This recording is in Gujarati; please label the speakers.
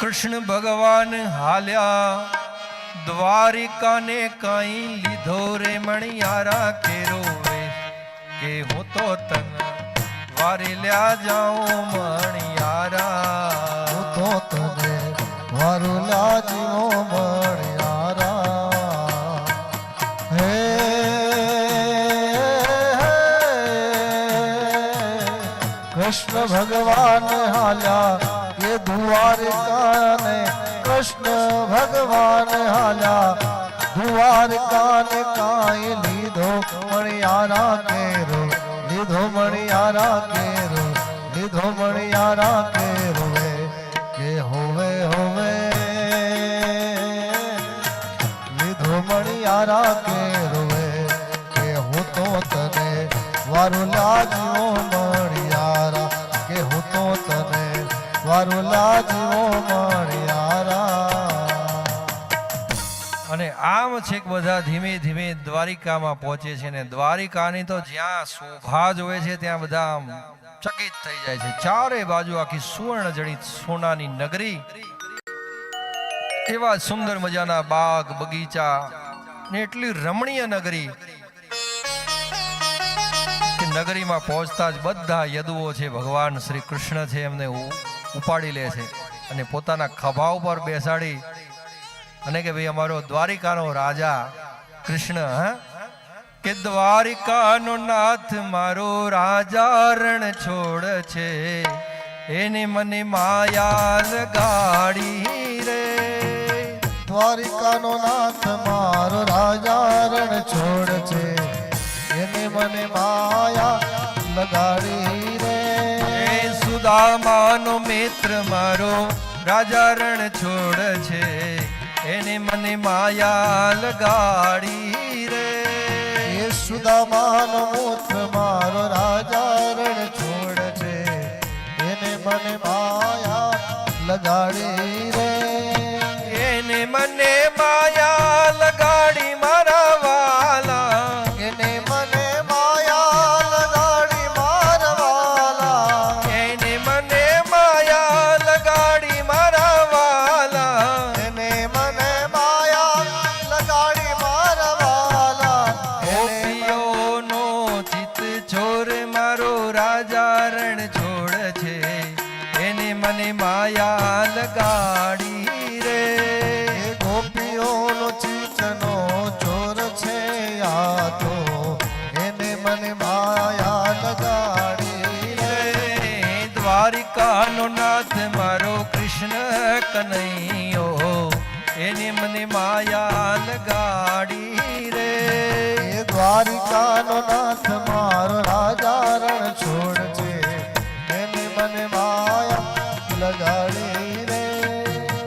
Speaker 1: કૃષ્ણ ભગવાન હાલ્યા. દ્વારિકાને કાંઈ લીધો રે મણિયારા કેરો કે હું તો તન વારી લ્યા જાઉં મણિયારા.
Speaker 2: હું તો તને વારુલા જીવો મણિયારા. હે. કૃષ્ણ ભગવાન હાલ્યા. એ દ્વારકાને કૃષ્ણ ભગવાન હાલ્યા. દ્વારિકાને કાંઈ લીધો મણિયારા કેરો લીધો મણિયારા કેરો લીધો મણિયારા કેરો કે હોવે હોવે, લીધો મણિયારા કેરો કે હું તો તને વારું લાજવો લાજવો મણિયારા.
Speaker 1: અને આમ છેક બધા ધીમે ધીમે દ્વારિકામાં પહોંચે છે ને દ્વારિકાની તો જ્યાં શોભા જોવે છે ત્યાં બધા ચકિત થઈ જાય છે. ચારે બાજુ આખી સુવર્ણ જડિત સોનાની નગરી. એવા સુંદર મજાના બાગ, બગીચા ને એટલી રમણીય નગરી નગરીમાં પહોંચતા જ બધા યદુઓ છે, ભગવાન શ્રી કૃષ્ણ છે એમને ઉપાડી લે છે. અને પોતાના ખભા ઉપર બેસાડી અને કે ભાઈ અમારો દ્વારિકાનો રાજા કૃષ્ણ, હા? કે દ્વારિકાનો નાથ મારો રાજા રણ છોડ છે. એને મને માયા લગાડી રે.
Speaker 2: દ્વારિકાનો નાથ મારો રાજા રણ છોડ છે. એને મને માયા લગાડી
Speaker 1: એ મિત્ર મારો રાજા રણ છોડ છે. એને મને માયા લગાડી રે.
Speaker 2: એ સુદામાનો મિત્ર મારો રાજા રણ છોડ છે. એને મને માયા લગાડી રે.
Speaker 1: એને મને માયા રાજા રણ છોડ છે. એની મને માયા લગાડી રે.
Speaker 2: ગોપીઓનો ચીચનો ચોર છે આ તો. એને મને માયા લગાડી રે.
Speaker 1: દ્વારિકાનો નાથ મારો કૃષ્ણ કનૈયો. એને મને માયા લગાડી રે.
Speaker 2: દ્વારિકાનો નાથ